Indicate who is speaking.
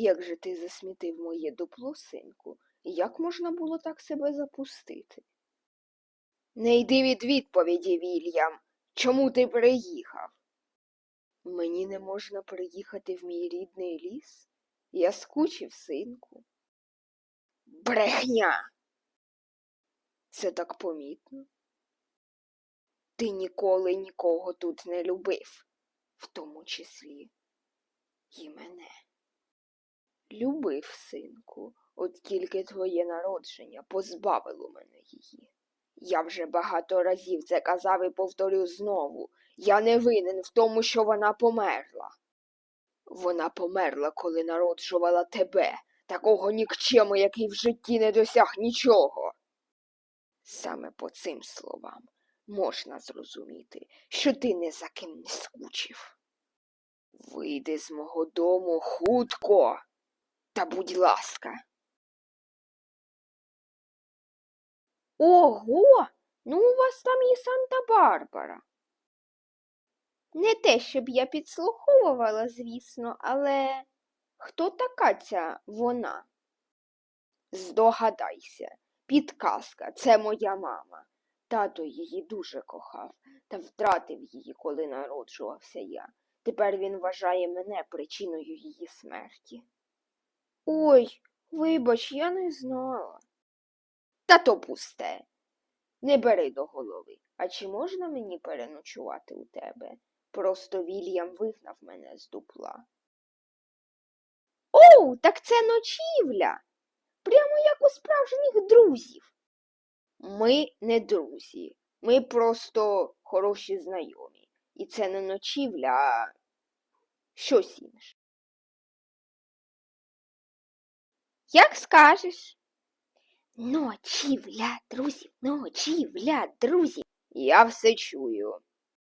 Speaker 1: Як же ти засмітив моє дупло, синку? Як можна було так себе запустити? Не йди від відповіді, Вільям. Чому ти приїхав? Мені не можна приїхати в мій рідний ліс. Я скучив, синку. Брехня. Це так помітно. Ти ніколи нікого тут не любив, в тому числі і мене. Любив, синку, от тільки твоє народження позбавило мене її. Я вже багато разів це казав і повторю знову. Я не винен в тому, що вона померла. Вона померла, коли народжувала тебе, такого нікчему, який в житті не досяг нічого. Саме по цим словам можна зрозуміти, що ти не за ким не скучив. Вийди з мого дому хутко, та будь ласка. Ого, ну у вас там і Санта-Барбара. Не те, щоб я підслуховувала, звісно, але хто така ця вона? Здогадайся, підказка, це моя мама. Тато її дуже кохав та втратив її, коли народжувався я. Тепер він вважає мене причиною її смерті. Ой, вибач, я не знала. Та то пусте. Не бери до голови. А чи можна мені переночувати у тебе? Просто Вільям вигнав мене з дупла. Оу, так це ночівля. Прямо як у справжніх друзів. Ми не друзі, ми просто хороші знайомі. І це не ночівля, а щось інше. Як скажеш? Ночівля, друзів, ночівля, друзі. Я все чую.